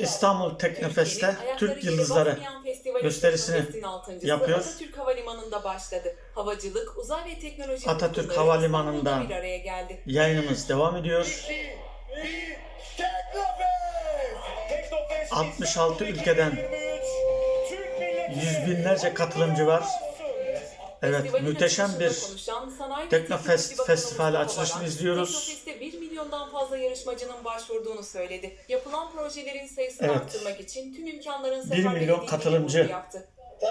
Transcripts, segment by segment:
İstanbul Teknofest'te Türk Yıldızları gösterisini yapıyor. Atatürk Havalimanı'nda başladı. Havacılık, uzay ve teknoloji Atatürk Havalimanı'nda bir araya geldi. yayınımız devam ediyor. 66 ülkeden yüz binlerce katılımcı var. Evet, muhteşem bir Teknofest festivali açılışını izliyoruz. Teknofest'te 1 milyondan fazla yarışmacının başvurduğunu söyledi. Yapılan projelerin sayısını Evet. arttırmak için tüm imkanların 1 seferber milyon katılımcı. yaptı.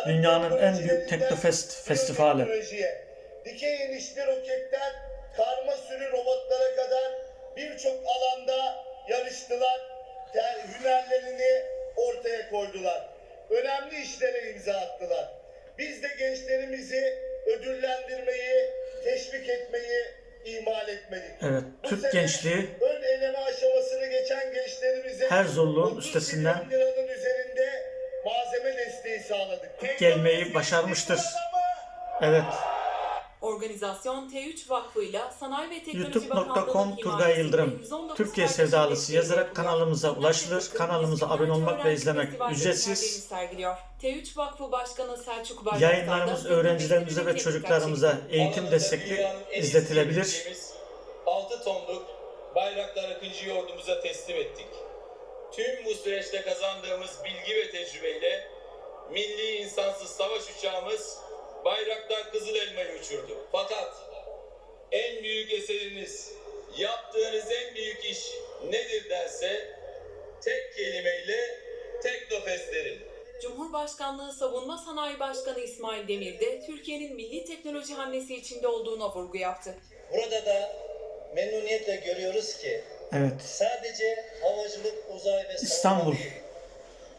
Dünyanın en büyük Teknofest festivali. Teknolojiye, Dikey inişli roketten karma sürü robotlara kadar birçok alanda yarıştılar. Te- Hünerlerini ortaya koydular. Önemli işlere imza attılar. Biz de gençlerimizi ödüllendirmeyi, teşvik etmeyi ihmal etmedik. Evet, Bu Türk sene gençliği her zorluğun 30 üstesinden gelmeyi başarmıştır. Evet, Organizasyon T3 Vakfı ile Sanayi ve Teknoloji youtube.com Turgay Yıldırım 119 Türkiye sevdalısı yazarak kanalımıza ulaşılır. Kanalımıza abone olmak ve izlemek ücretsiz. eserlerini sergiliyor. T3 Vakfı Başkanı Selçuk Bayraktar Yayınlarımız öğrencilerimize ve çocuklarımıza eğitim destekli izletilebilir. diyebileceğimiz 6 tonluk Bayraktar Akıncı yordumuza teslim ettik. Tüm bu süreçte kazandığımız bilgi ve tecrübeyle milli insansız savaş uçağımız Bayraktar Kızıl Elma'yı uçurdu. Fakat en büyük eseriniz, yaptığınız en büyük iş nedir derse tek kelimeyle Teknofest derim. Cumhurbaşkanlığı Savunma Sanayi Başkanı İsmail Demir de Türkiye'nin milli teknoloji hamlesi içinde olduğuna vurgu yaptı. Burada da memnuniyetle görüyoruz ki Evet, sadece havacılık, uzay ve İstanbul. değil,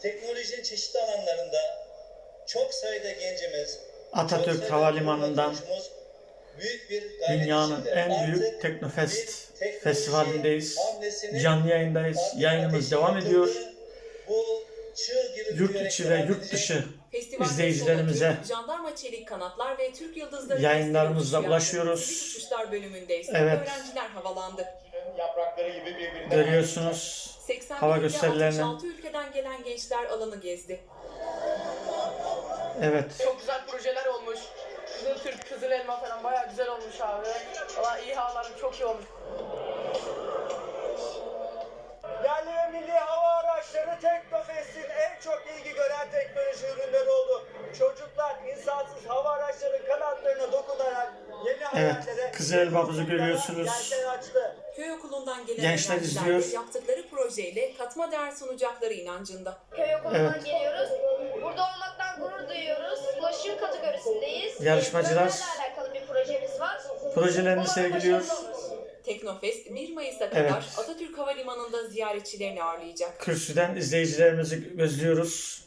teknolojinin çeşitli alanlarında çok sayıda gencimiz, Atatürk sayıda Havalimanı'ndan büyük bir dünyanın içinde. en büyük Artık Teknofest bir teknoloji festivalindeyiz. Canlı yayındayız. Yayınımız devam ediyor. Bu Yurt içi ve yurt dışı Festivalde İzleyicilerimize Jandarma Çelik Kanatlar ve Türk Yıldızları yayınlarımızla Festival ulaşıyoruz. uçuşlar Evet. öğrenciler havalandı. Yaprakları gibi birbirinden görüyorsunuz. 81 Hava gösterilerini. 66 ülkeden gelen gençler alanı gezdi. Evet, Çok güzel projeler olmuş. Kızıl Türk, Kızıl Elma falan bayağı güzel olmuş abi. Valla iyi havalarım çok iyi olmuş. Hayallere... Kızıl Elmamızı görüyorsunuz. Köy okulundan gelen Gençler izliyor. yaptıkları projeyle katma değer sunacakları inancında. Köy okulundan Evet. geliyoruz. Burada olmaktan gurur duyuyoruz. Ulaşım kategorisindeyiz. Yarışmacılar Bölümlerle alakalı bir projemiz var. projelerini Umarım sergiliyor. başarılı oluruz. Teknofest 1 Mayıs'a kadar Evet. Atatürk Havalimanı'nda ziyaretçilerini ağırlayacak. Kürsüden izleyicilerimizi gözlüyoruz.